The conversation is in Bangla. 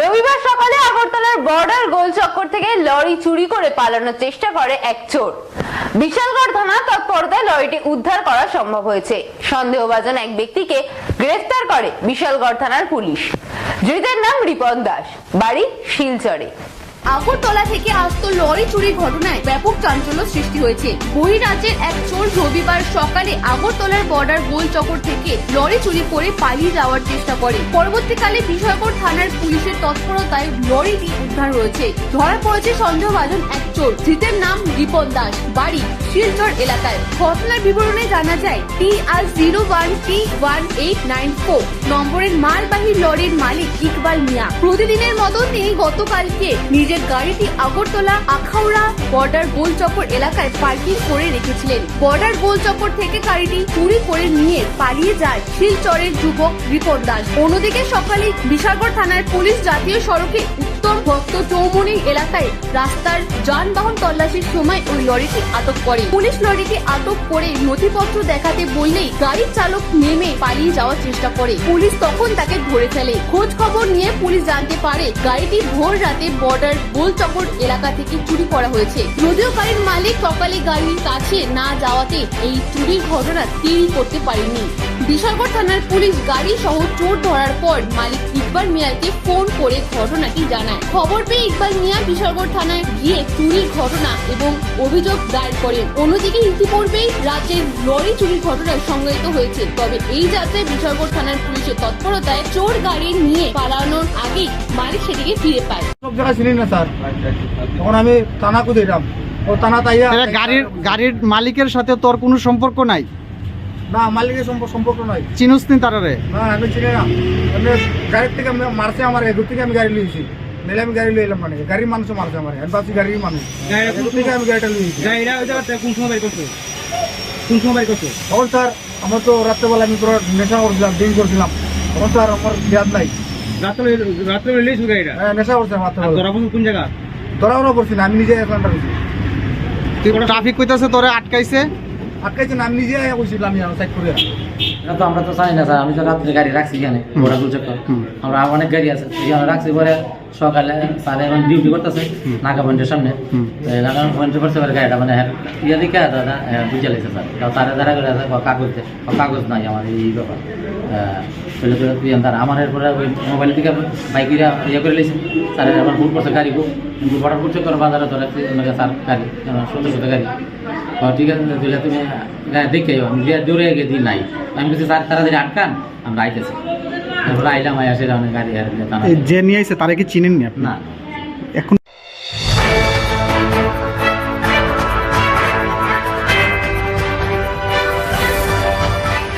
রবিবার সকালে আগরতলার বর্ডার গোল চক্কর থেকে লরি চুরি করে পালানোর চেষ্টা করে এক চোর। বিশালগড় থানা তৎপরতায় লরিটি উদ্ধার করা সম্ভব হয়েছে। সন্দেহভাজন এক ব্যক্তিকে গ্রেফতার করে বিশালগড় থানার পুলিশ। ধৃতের নাম রিপন দাস, বাড়ি শিলচরে। আগরতলা থেকে আসতো লরি চুরির ঘটনায় ব্যাপক চাঞ্চল্য সৃষ্টি হয়েছে। বহিরাজ্যের এক চোর রবিবার সকালে আগরতলার বর্ডার গোল চকর থেকে লরি চুরি করে পালিয়ে যাওয়ার চেষ্টা করে। পরবর্তীকালে বিষয়কর থানার পুলিশের তৎপরতায় লরিটি উদ্ধার হয়েছে। ধরা পড়েছে সন্দেহভাজন এক চোর। ধৃতের নাম রিপন দাস। বাড়ি শিলচর এলাকায়। ঘটনার বিবরণে জানা যায় T R zero one T one eight nine four নম্বরের মালবাহী লরির মালিক ইকবাল মিয়া। প্রতিদিনের মতো তিনি গতকালকে নিজের গাড়িটি আগরতলা আখাউড়া বর্ডার গোল চক্কর এলাকায় পার্কিং করে রেখেছিলেন। বর্ডার গোল চক্কর থেকে গাড়িটি চুরি করে নিয়ে পালিয়ে যায় শিলচরের যুবক রিপন দাস। অন্যদিকে সকালে বিশালগড় থানার পুলিশ জাতীয় সড়কে উত্তম ভক্ত চৌমনি এলাকায় রাস্তার যানবাহন তল্লাশির সময় ওই লরিটি আটক করে। পুলিশ লরিটি আটক করে নথিপত্র দেখাতে বললেই গাড়ির চালক নেমে পালিয়ে যাওয়ার চেষ্টা করে। পুলিশ তখন তাকে ধরে ফেলে। খোঁজ খবর নিয়ে পুলিশ জানতে পারে গাড়িটি ভোর রাতে বর্ডার গোলচকর এলাকা থেকে চুরি করা হয়েছে। যদিও গাড়ির মালিক সকালে গাড়ির কাছে না যাওয়াতে এই চুরির ঘটনা তিনি করতে পারেনি বিশালগড় থানার পুলিশ গাড়ি সহ চোর ধরার পর মালিক ইকবাল মিয়াকে ফোন করে ঘটনাটি জানায়। খবর পেয়ে ইকবাল মিয়া বিশালগড় থানায় গিয়ে চুরির ঘটনা এবং অভিযোগ দায়ের করেন। অন্যদিকে ইতিপূর্বেই রাজ্যের লরি চুরির ঘটনায় সংঘটিত হয়েছে। তবে এই যাত্রায় বিশালগড় থানার পুলিশের তৎপরতায় চোর গাড়ি নিয়ে পালানোর আগেই মালিক সেটিকে ফিরে পায়। সব জায়গায় চিনি না স্যার। তখন আমি থানাকে দিলাম। ও থানা তাইয়া এটা গাড়ির গাড়ির মালিকের সাথে তোর কোনো সম্পর্ক নাই। না মালিকের সম্পর্ক সম্পর্ক নয় চিনুস নি তারারে? না আমি চিনি না। গাড়ির থেকে মারছে আমার এগুর থেকে আমি গাড়ি লিয়েছি আমি গাড়ি লইলাম মানে গাড়ির মানুষ মারছে আমার এনবাসি গাড়ির মানুষ আমি গাড়িটা জায়গাতে কোন সময় বাই করছ কোন সময় বাই করছ তখন স্যার আমার তো রাত্রেবেলা আমি পুরো নেশা করছিলাম ড্রিঙ্ক করছিলাম তখন স্যার আমার ইয়াদ নাই। রাত্রে রাত্রে লেছো গাড়িটা? হ্যাঁ, নেশা করছিলাম আর রাত্রেবেলা ধরা কোন জায়গা ধরাও করছি না আমি নিজে এখানটা করছি ট্রাফিক কইতাছে তোরে আটকাইছে। আটকাইছি না আমি নিজে কইছিলাম আমি সাইড করে এটা তো আমরা তো জানি না স্যার আমি তো রাত্রে গাড়ি রাখছি এখানে ঘোড়া চক্কর হুম। আমরা অনেক গাড়ি আছে এখানে রাখছি পরে সকালে স্যার এখন ডিউটি করতেছে নাকা পয়েন্টের সামনে। এই নাকা করতে পারে গাড়িটা মানে হ্যাঁ, ইয়ে দিকে দাদা বুঝে লাগছে স্যার। তারা যারা করে আছে কাগজ কাগজ নাই আমার এই ব্যাপার। আমার এরপরে ওই মোবাইল থেকে বাইকিরা ইয়ে করে লেছি স্যার আমার বুট করছে গাড়ি খুব কিন্তু বড় বুট বাজারে ধরে স্যার গাড়ি ছোটো ছোটো গাড়ি। ঠিক আছে তাহলে তুমি গাড়ি দেখে আমি দিয়ে দূরে গিয়ে দিই নাই। আমি বলছি স্যার তাড়াতাড়ি আটকান আমরা আইতেছি। তারপরে আইলাম আইসে গাড়ি আর যে নিয়ে আইছে তারা কি চিনেন নি আপনি? না। এখন